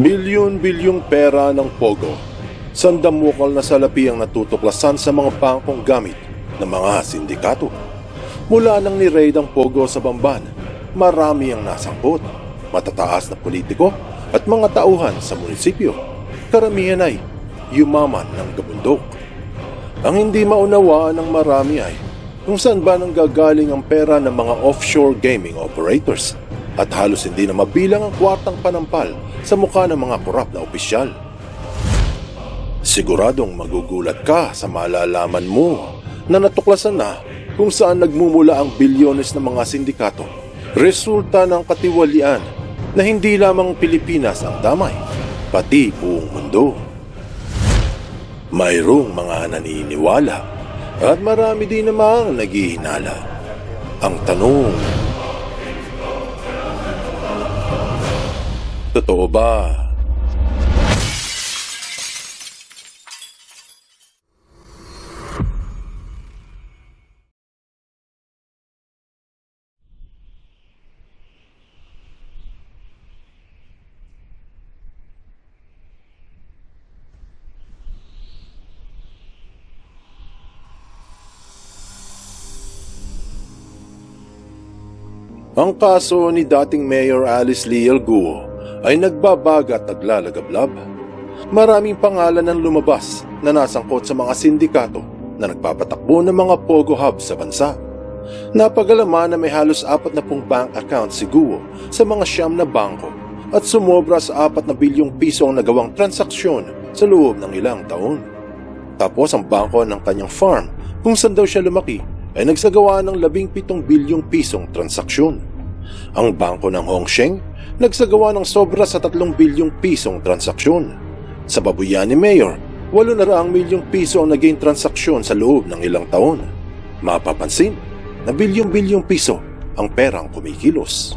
Bilyon-bilyong pera ng Pogo. Sandamukal na salapi ang natutuklasan sa mga bangkong gamit ng mga sindikato. Mula nang ni-raid ang Pogo sa Bamban, marami ang nasangkot. Matataas na politiko at mga tauhan sa munisipyo. Karamihan ay yumaman ng gabundok. Ang hindi maunawaan ng marami ay kung saan ba nang gagaling ang pera ng mga offshore gaming operators at halos hindi na mabilang ang kwartang panampal sa mukha ng mga korap na opisyal. Siguradong magugulat ka sa malalaman mo na natuklasan na kung saan nagmumula ang bilyones ng mga sindikato. Resulta ng katiwalian na hindi lamang Pilipinas ang damay, pati buong mundo. Mayroong mga naniniwala at marami din namang naghihinala. Ang tanong, totoo ba? Ang kaso ni dating Mayor Alice Leal Guo ay nagbabaga at naglalagablab. Maraming pangalan ang lumabas na nasangkot sa mga sindikato na nagpapatakbo ng mga Pogo Hub sa bansa. Napagalaman na may halos apat na pong bank account si Guo sa mga siyam na bangko at sumobra sa apat na bilyong piso ang nagawang transaksyon sa loob ng ilang taon. Tapos ang bangko ng kanyang farm kung saan daw siya lumaki ay nagsagawa ng 17 bilyong pisong transaksyon. Ang bangko ng Hongsheng nagsagawa ng sobra sa 3 bilyong pisong transaksyon. Sa babuyan ni Mayor, 8 na raang milyong piso ang naging transaksyon sa loob ng ilang taon. Mapapansin na bilyong-bilyong piso ang perang kumikilos.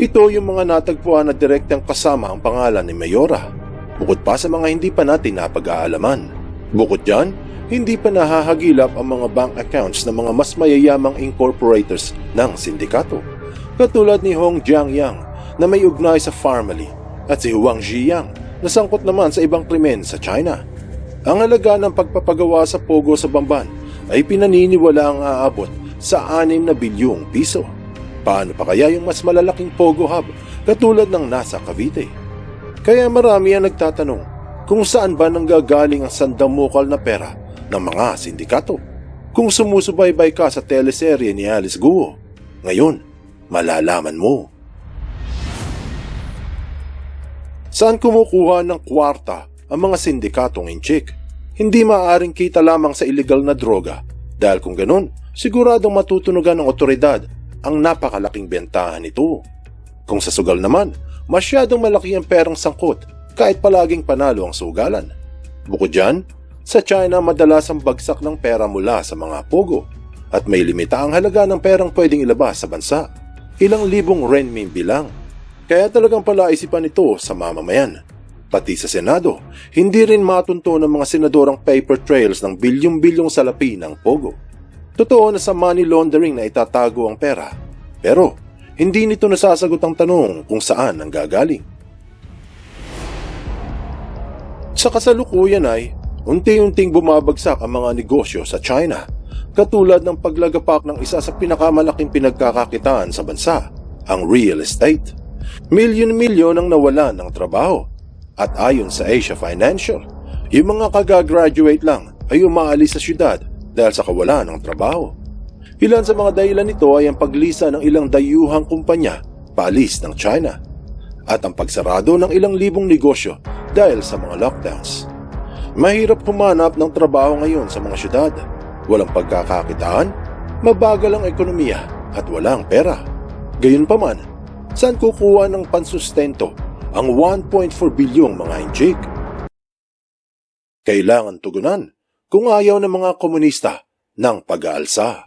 Ito yung mga natagpuan na direktang kasama ang pangalan ni Mayora, bukod pa sa mga hindi pa natin napag-aalaman. Bukod dyan, hindi pa nahahagilap ang mga bank accounts ng mga mas mayayamang incorporators ng sindikato. Katulad ni Hong Jiangyang na may ugnay sa Farmally at si Huang Ziyang na sangkot naman sa ibang krimen sa China. Ang halaga ng pagpapagawa sa Pogo sa Bamban ay pinaniniwala ang aabot sa 6 na bilyong piso. Paano pa kaya yung mas malalaking Pogo Hub katulad ng nasa Cavite? Kaya marami ang nagtatanong kung saan ba nanggagaling ang sandamukal na pera ng mga sindikato. Kung sumusubaybay ka sa teleserye ni Alice Guo, ngayon, malalaman mo. Saan kumukuha ng kwarta ang mga sindikatong inchik? Hindi maaaring kita lamang sa illegal na droga dahil kung ganun, siguradong matutunugan ng otoridad ang napakalaking bentahan nito. Kung sa sugal naman, masyadong malaki ang perang sangkot kahit palaging panalo ang sugalan. Bukod dyan, sa China madalas ang bagsak ng pera mula sa mga pogo at may limita ang halaga ng perang pwedeng ilabas sa bansa. Ilang libong renminbi bilang. Kaya talagang palaisipan ito sa mamamayan. Pati sa Senado, hindi rin matunto ng mga senador ang paper trails ng bilyong-bilyong salapi ng pogo. Totoo na sa money laundering na itatago ang pera. Pero, hindi nito nasasagot ang tanong kung saan ang gagaling. Sa kasalukuyan ay, unti-unting bumabagsak ang mga negosyo sa China, katulad ng paglagapak ng isa sa pinakamalaking pinagkakakitaan sa bansa, ang real estate. Milyon-milyon ang nawalan ng trabaho. At ayon sa Asia Financial, yung mga kagagraduate lang ay umaalis sa syudad dahil sa kawalan ng trabaho. Ilan sa mga dahilan nito ay ang paglisa ng ilang dayuhang kumpanya paalis ng China at ang pagsarado ng ilang libong negosyo dahil sa mga lockdowns. Mahirap humanap ng trabaho ngayon sa mga syudad. Walang pagkakakitaan, mabagal ang ekonomiya at walang pera. Gayunpaman, saan kukuha ng pansustento ang 1.4 bilyong mga inchik? Kailangan tugunan kung ayaw ng mga komunista ng pag-aalsa.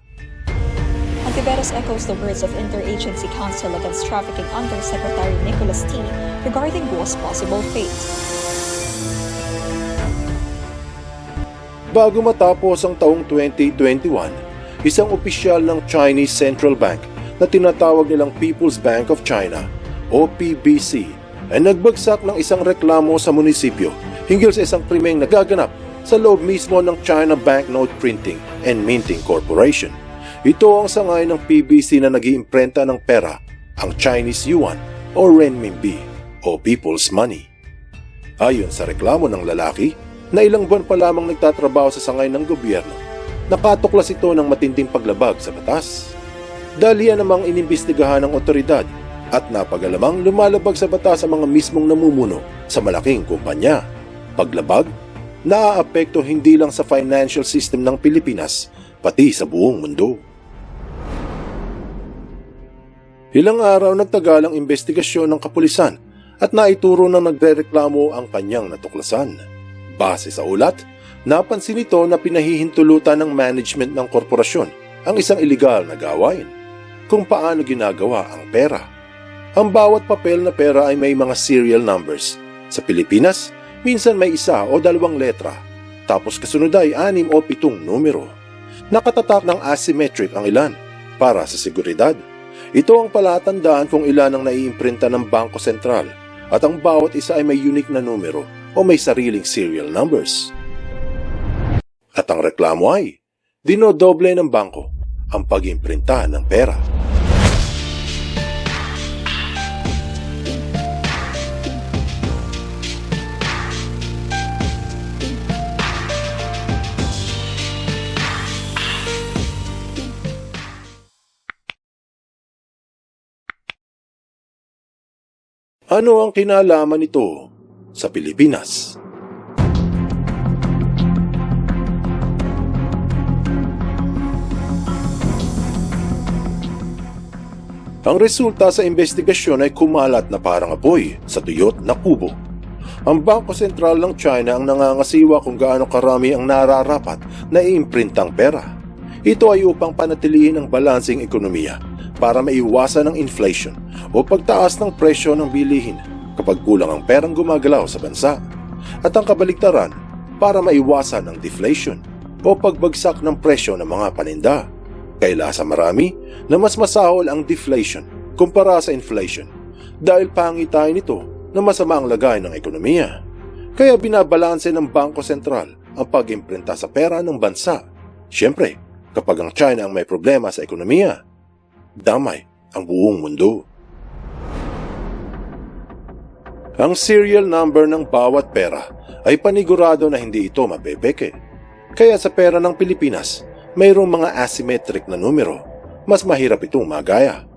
Antiveros echoes the words of Interagency Council Against Trafficking Undersecretary Nicholas T. regarding Guo's possible fate. Bago matapos ang taong 2021, isang opisyal ng Chinese Central Bank na tinatawag nilang People's Bank of China o PBC ay nagbagsak ng isang reklamo sa munisipyo hinggil sa isang krimeng nagaganap sa loob mismo ng China Banknote Printing and Minting Corporation. Ito ang sangay ng PBC na nag-iimprenta ng pera, ang Chinese Yuan o Renminbi o People's Money. Ayon sa reklamo ng lalaki, na ilang buwan pa lamang nagtatrabaho sa sangay ng gobyerno, nakatuklas ito ng matinding paglabag sa batas. Dahil yan namang inimbestigahan ng otoridad at napagalamang lumalabag sa batas ang mga mismong namumuno sa malaking kumpanya. Paglabag, naaapekto hindi lang sa financial system ng Pilipinas, pati sa buong mundo. Ilang araw nagtagal ang investigasyon ng kapulisan at naituro ng nagrereklamo ang kanyang natuklasan. Base sa ulat, napansin nito na pinahihintulutan ng management ng korporasyon ang isang iligal na gawain kung paano ginagawa ang pera. Ang bawat papel na pera ay may mga serial numbers. Sa Pilipinas, minsan may isa o dalawang letra, tapos kasunod ay anim o pitong numero. Nakatatak ng asymmetric ang ilan para sa seguridad. Ito ang palatandaan kung ilan ang naiimprinta ng Bangko Sentral at ang bawat isa ay may unique na numero o may sariling serial numbers. At ang reklamo ay, dinodoble ng bangko ang pag-imprinta ng pera. Ano ang kinalaman nito sa Pilipinas? Ang resulta sa investigasyon ay kumalat na parang apoy sa tuyot na kubo. Ang Bangko Sentral ng China ang nangangasiwa kung gaano karami ang nararapat na iimprintang pera. Ito ay upang panatilihin ang balansing ekonomiya para maiwasan ang inflation o pagtaas ng presyo ng bilihin kapag kulang ang perang gumagalaw sa bansa. At ang kabaligtaran para maiwasan ang deflation o pagbagsak ng presyo ng mga paninda. Kaila sa marami na mas masahol ang deflation kumpara sa inflation dahil pangitain nito na masama ang lagay ng ekonomiya. Kaya binabalanse ng Bangko Sentral ang pag-imprinta sa pera ng bansa. Siyempre, kapag ang China ang may problema sa ekonomiya, damay ang buong mundo. Ang serial number ng bawat pera ay panigurado na hindi ito mabebeke. Kaya sa pera ng Pilipinas, mayroong mga asymmetric na numero. Mas mahirap itong magaya.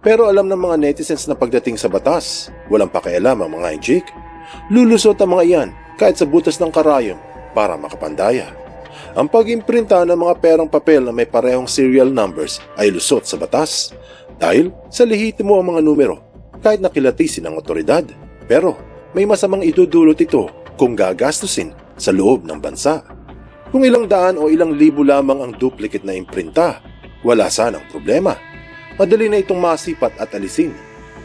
Pero alam ng mga netizens na pagdating sa batas, walang pakialam ang mga injik. Lulusot ang mga iyan kahit sa butas ng karayom para makapandaya. Ang pag-imprinta ng mga perang papel na may parehong serial numbers ay lusot sa batas dahil sa lihitimo ang mga numero kahit nakilatisin ng otoridad. Pero may masamang idudulot ito kung gagastusin sa loob ng bansa. Kung ilang daan o ilang libo lamang ang duplicate na imprinta, wala sanang problema. Madali na itong masipat at alisin.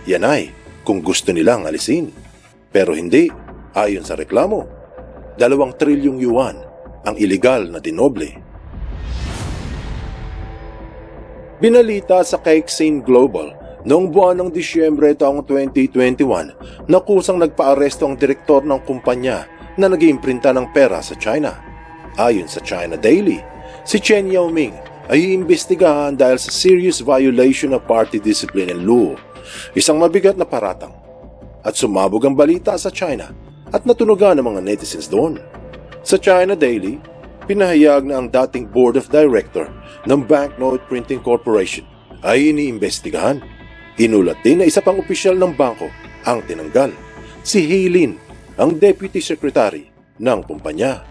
Yan ay kung gusto nilang alisin. Pero hindi, ayon sa reklamo. Dalawang trilyong yuan ang iligal na dinoble. Binalita sa Kaiksin Global noong buwan ng Disyembre taong 2021 na kusang nagpaaresto ang direktor ng kumpanya na nag-iimprinta ng pera sa China. Ayon sa China Daily, si Chen Yaoming ay iimbestigahan dahil sa serious violation of party discipline and law, isang mabigat na paratang. At sumabog ang balita sa China at natunugan ng mga netizens doon. Sa China Daily, pinahayag na ang dating board of director ng Banknote Printing Corporation ay iniimbestigahan. Inulat din na isa pang opisyal ng bangko ang tinanggal, si Heilin, ang deputy secretary ng kumpanya.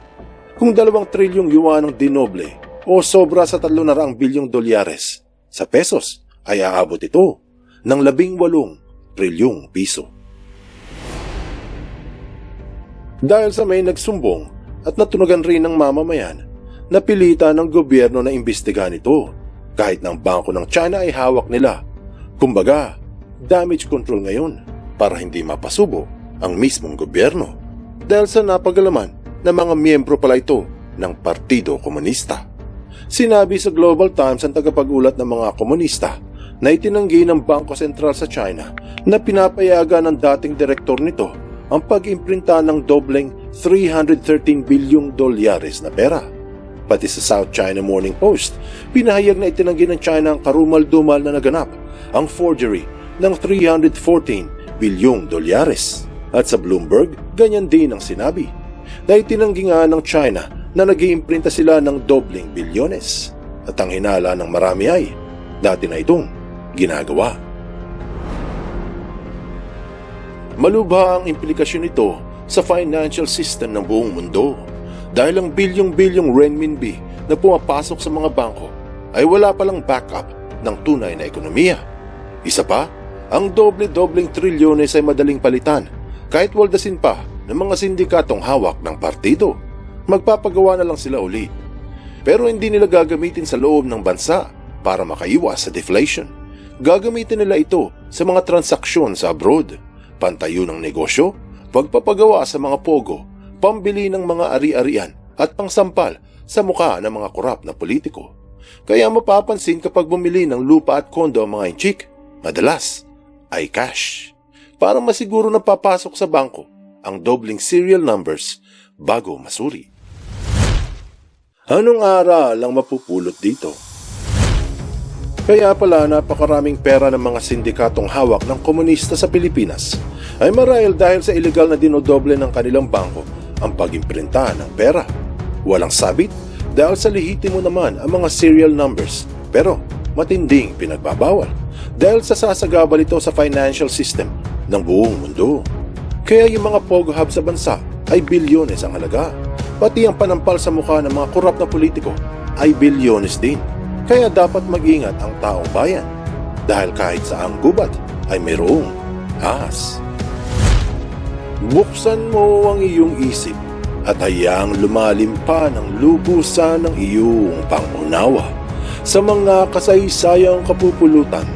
Kung dalawang trilyong yuan ang dinoble o sobra sa 300 bilyong dolyares, sa pesos ay aabot ito ng 18 trilyong piso. Dahil sa may nagsumbong at natunugan rin ng mamamayan, napilita ng gobyerno na imbestigahan ito kahit ng bangko ng China ay hawak nila. Kumbaga, damage control ngayon para hindi mapasubo ang mismong gobyerno. Dahil sa napagalaman ng mga miyembro pala ito ng Partido Komunista. Sinabi sa Global Times ang tagapag-ulat ng mga komunista na itinanggi ng Bangko Sentral sa China na pinapayagan ng dating direktor nito ang pag-imprinta ng dobleng 313 bilyong dolyares na pera. Pati sa South China Morning Post, pinahayag na itinanggi ng China ang karumal-dumal na naganap, ang forgery ng 314 bilyong dolyares. At sa Bloomberg, ganyan din ang sinabi. Na itinanggi nga ng China na nag iimprinta sila ng dobling bilyones. At ang hinala ng marami ay, dati na itong ginagawa. Malubha ang implikasyon nito sa financial system ng buong mundo dahil ang bilyong-bilyong renminbi na pumapasok sa mga bangko ay wala palang backup ng tunay na ekonomiya. Isa pa, ang doble-dobleng trilyones ay madaling palitan kahit waldasin pa ng mga sindikatong hawak ng partido. Magpapagawa na lang sila uli. Pero hindi nila gagamitin sa loob ng bansa para makaiwas sa deflation. Gagamitin nila ito sa mga transaksyon sa abroad, pantayo ng negosyo, pagpapagawa sa mga pogo, pambili ng mga ari-arian at pangsampal sa mukha ng mga korap na politiko. Kaya mapapansin kapag bumili ng lupa at kondo ang mga inchik, madalas ay cash. Para masiguro na papasok sa bangko ang dobling serial numbers bago masuri. Anong aral ang mapupulot dito? Kaya pala napakaraming pera ng mga sindikatong hawak ng komunista sa Pilipinas ay marahil dahil sa ilegal na dinodoble ng kanilang bangko ang pag-imprinta ng pera. Walang sabit dahil sa lihitimo naman ang mga serial numbers pero matinding pinagbabawal dahil sa sasagabal ito sa financial system ng buong mundo. Kaya yung mga pogo hub sa bansa ay bilyones ang halaga. Pati ang panampal sa mukha ng mga korap na politiko ay bilyones din. Kaya dapat mag-ingat ang taong bayan dahil kahit sa ang gubat ay mayroong ahas. Buksan mo ang iyong isip at hayaang lumalim pa ng lubusan ng iyong pangunawa sa mga kasaysayang kapupulutan